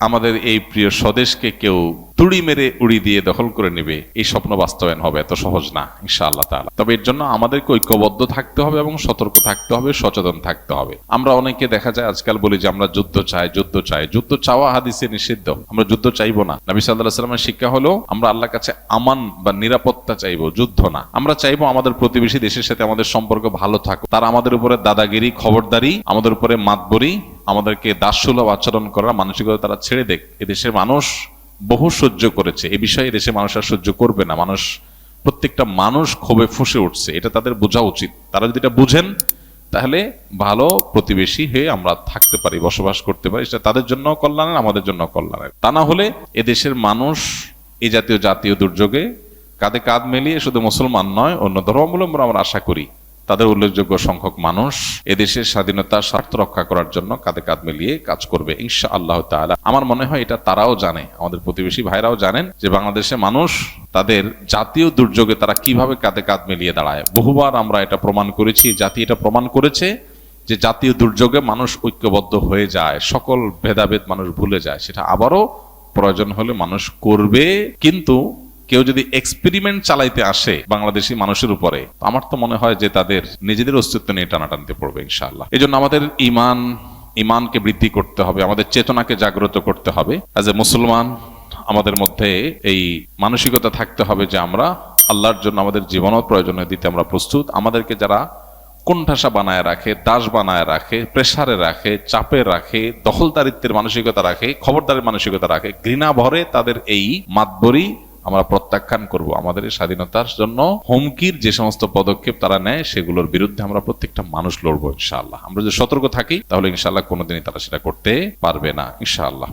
আমাদের এই প্রিয় স্বদেশকে কেউ তুড়ি মেরে উড়ি দিয়ে দখল করে নেবে, এই স্বপ্ন বাস্তবায়ন হবে, এত সহজ না, ইনশাআল্লাহ তাআলা। তবে এর জন্য আমাদেরকে ঐক্যবদ্ধ থাকতে হবে এবং সতর্ক থাকতে হবে, সচেতন থাকতে হবে। আমরা অনেকে দেখা যায়, আজকাল বলি যে আমরা যুদ্ধ চাই যুদ্ধ চাই। যুদ্ধ চাওয়া হাদিসে নিষিদ্ধ। আমরা যুদ্ধ চাইব না। নবী সাল্লাহ সাল্লামের শিক্ষা হলো, আমরা আল্লাহর কাছে আমান বা নিরাপত্তা চাইব, যুদ্ধ না। আমরা চাইব আমাদের প্রতিবেশী দেশের সাথে আমাদের সম্পর্ক ভালো থাকুক। তারা আমাদের উপরে দাদাগিরি, খবরদারি, আমাদের উপরে মাতবরি আমাদেরকে দাসসুলভ আচরণ করার মানসিকতা তারা ছেড়ে দেখ। এদেশের মানুষ বহু সহ্য করেছে। এ বিষয়ে দেশের মানুষ আর সহ্য করবে না। মানুষ, প্রত্যেকটা মানুষ ক্ষোভে ফুসে উঠছে। এটা তাদের বোঝা উচিত। তারা যদি এটা বুঝেন, তাহলে ভালো প্রতিবেশী হয়ে আমরা থাকতে পারি, বসবাস করতে পারি। সেটা তাদের জন্য কল্যাণের, আমাদের জন্য কল্যাণের। তা না হলে এদেশের মানুষ এ জাতীয় জাতীয় দুর্যোগে কাঁধে কাঁধ মিলিয়ে শুধু মুসলমান নয়, অন্য ধর্মাবলম্বন আমরা আশা করি। তাদের উল্লেখযোগ্য সংখ্যক মানুষ এদেশের স্বাধীনতার স্বার্থ রক্ষা করার জন্য কাঁধে কাঁধ মিলিয়ে কাজ করবে ইনশা আল্লাহ তাআলা। আমার মনে হয় এটা তারাও জানে, আমাদের প্রতিবেশী ভাইরাও জানেন যে বাংলাদেশে মানুষ তাদের জাতীয় দুর্যোগে তারা কীভাবে কাঁধে কাঁধ মিলিয়ে দাঁড়ায়। বহুবার আমরা এটা প্রমাণ করেছি, জাতি এটা প্রমাণ করেছে যে জাতীয় দুর্যোগে মানুষ ঐক্যবদ্ধ হয়ে যায়, সকল ভেদাভেদ মানুষ ভুলে যায়, সেটা আবারও প্রয়োজন হলে মানুষ করবে, কিন্তু কেউ যদি এক্সপেরিমেন্ট চালাইতে আসে বাংলাদেশি মানুষের উপরে আমার তো মনে হয় যে তাদের নিজেদের অস্তিত্ব নিয়ে টানাটানতে পড়বে ইনশাআল্লাহ। এই জন্য আমাদের ইমান ইমানকে বৃদ্ধি করতে হবে, আমাদের চেতনাকে জাগ্রত করতে হবে। অ্যাজ এ মুসলমান, আমাদের মধ্যে এই মানসিকতা থাকতে হবে যে আমরা আল্লাহর জন্য আমাদের জীবনও প্রয়োজনে দিতে আমরা প্রস্তুত। আমাদেরকে যারা কোণঠাসা বানায় রাখে, দাস বানায় রাখে, প্রেসারে রাখে, চাপে রাখে, দখলদারিত্বের মানসিকতা রাখে, খবরদারের মানসিকতা রাখে, ঘৃণা ভরে তাদের এই মাতবরি আমরা প্রত্যাখ্যান করব আমাদের এই স্বাধীনতার জন্য। হুমকির যে সমস্ত পদক্ষেপ তারা নেয়, সেগুলোর বিরুদ্ধে আমরা প্রত্যেকটা মানুষ লড়বো ইনশাআল্লাহ। আমরা যদি সতর্ক থাকি, তাহলে ইনশাআল্লাহ কোনোদিনই তারা সেটা করতে পারবে না, ইনশাআল্লাহ।